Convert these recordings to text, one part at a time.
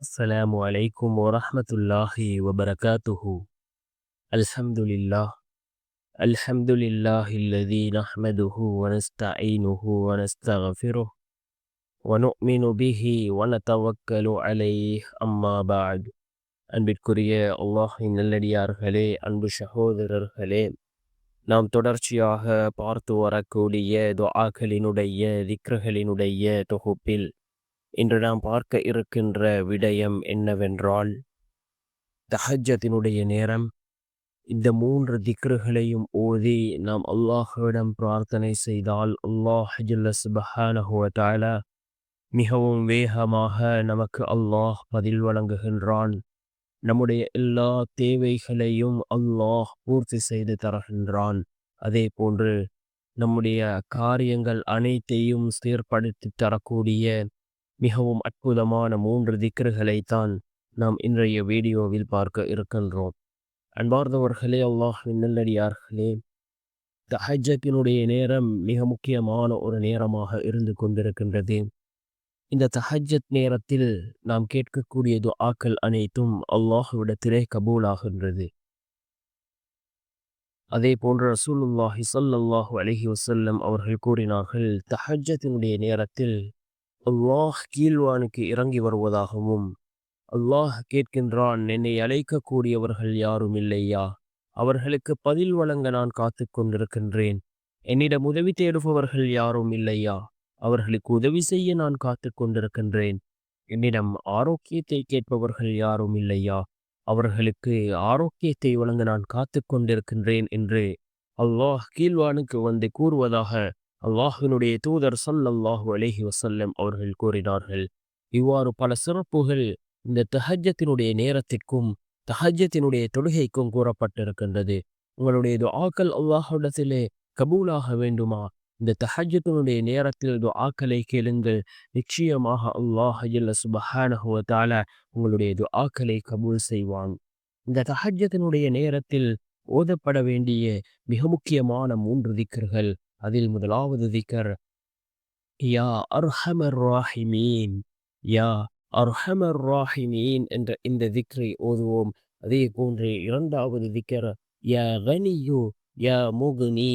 السلام عليكم ورحمة الله وبركاته الحمد لله الحمد لله الذي نحمده ونستعينه ونستغفره ونؤمن به ونتوكل عليه أما بعد அன்பிற்குரிய அல்லாஹின் நல்லடியார்களே அன்பு சகோதரர்களே நாம் தொடர்ச்சியாக பார்த்து வரக்கூடிய துஆக்களினுடைய திக்ருகளினுடைய தொகுப்பில் இன்று நாம் பார்க்க இருக்கின்ற விடயம் என்னவென்றால் தஹஜத்தினுடைய நேரம். இந்த மூன்று திக்ருகளையும் ஓதி நாம் அல்லாஹுவிடம் பிரார்த்தனை செய்தால் அல்லாஹ் சுபஹானஹுவ மிகவும் வேகமாக நமக்கு அல்லாஹ் பதில் வழங்குகின்றான். நம்முடைய எல்லா தேவைகளையும் அல்லாஹ் பூர்த்தி செய்து தருகின்றான். அதே போன்று நம்முடைய காரியங்கள் அனைத்தையும் சீர்படுத்தி தரக்கூடிய மிகவும் அற்புதமான மூன்று திக்கர்களைத்தான் நாம் இன்றைய வீடியோவில் பார்க்க இருக்கின்றோம். அன்பார்ந்தவர்களே அல்லாஹ் நல்லடியார்களே தஹஜத்தினுடைய நேரம் மிக முக்கியமான ஒரு நேரமாக இருந்து கொண்டிருக்கின்றது. இந்த தஹஜத் நேரத்தில் நாம் கேட்கக்கூடிய துஆக்கள் அனைத்தும் அல்லாஹுவிடத்திலே கபூலாகின்றது. அதே போன்ற ரசூலுல்லாஹி சல்லாஹூ அலஹி வசல்லம் அவர்கள் கூறினார்கள் தஹஜத்தினுடைய நேரத்தில் அல்லாஹ் கீழ்வானுக்கு இறங்கி வருவதாகவும் அல்லாஹ் கேட்கின்றான் என்னை அழைக்கக்கூடியவர்கள் யாரும் இல்லையா? அவர்களுக்கு பதில் வழங்க நான் காத்து கொண்டிருக்கின்றேன். என்னிடம் உதவி தேடுபவர்கள் யாரும் இல்லையா? அவர்களுக்கு உதவி செய்ய நான் காத்து கொண்டிருக்கின்றேன். என்னிடம் ஆரோக்கியத்தை கேட்பவர்கள் யாரும் இல்லையா? அவர்களுக்கு ஆரோக்கியத்தை வழங்க நான் காத்து கொண்டிருக்கின்றேன் என்று அல்லாஹ் கீழ்வானுக்கு வந்து கூறுவதாக அல்லாஹினுடைய தூதர் சல்லல்லாஹு அலேஹி வசல்லம் அவர்கள் கூறினார்கள் இவ்வாறு பல சிறப்புகள் இந்த தஹஜத்தினுடைய நேரத்திற்கும் தஹஜத்தினுடைய தொழுகைக்கும் கூறப்பட்டிருக்கின்றது. உங்களுடைய துஆக்கள் அல்லாஹிடத்திலே கபூலாக வேண்டுமா? இந்த தஹஜத்தினுடைய நேரத்தில் துஆக்களை கேளுங்கள். நிச்சயமாக அல்லாஹ் சுபஹானஹுவ உங்களுடைய துஆக்களை கபூல் செய்வான். இந்த தஹஜத்தினுடைய நேரத்தில் ஓதப்பட வேண்டிய மிக முக்கியமான மூன்று திக்கர்கள் அதில் முதலாவது திக்கர் யா அர்ஹமர் ராஹிமீன் யா அர்ஹமர் ராஹிமீன் என்ற இந்த திக்ரை ஓதுவோம். அதே போன்று இரண்டாவது திக்கர் யா கனியு யா முகுனி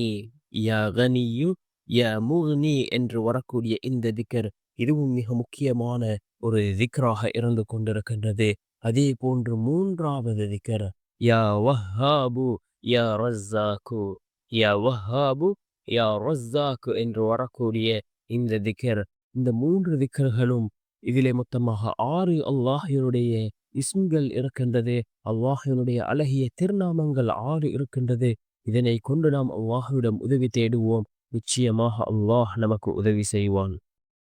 யா கனியு யா முகுனி என்று வரக்கூடிய இந்த திக்கர் இதுவும் மிக முக்கியமான ஒரு திக்ராக இருந்து கொண்டிருக்கின்றது. அதே போன்று மூன்றாவது திக்கர் யா வஹாபு யா ரஸ்ஸாக்கு யா வஹாபு யா ரஸ்ஸாக்கு என்று வரக்கூடிய இந்த திக்கர் இந்த மூன்று திக்கர்களும் இதிலே மொத்தமாக ஆறு அல்லாஹினுடைய இஸ்ம்கள் இருக்கின்றது. அல்லாஹினுடைய அழகிய திருநாமங்கள் ஆறு இருக்கின்றது. இதனை கொண்டு நாம் அல்லாஹுவிடம் உதவி தேடுவோம். நிச்சயமாக அல்லாஹ் நமக்கு உதவி செய்வான்.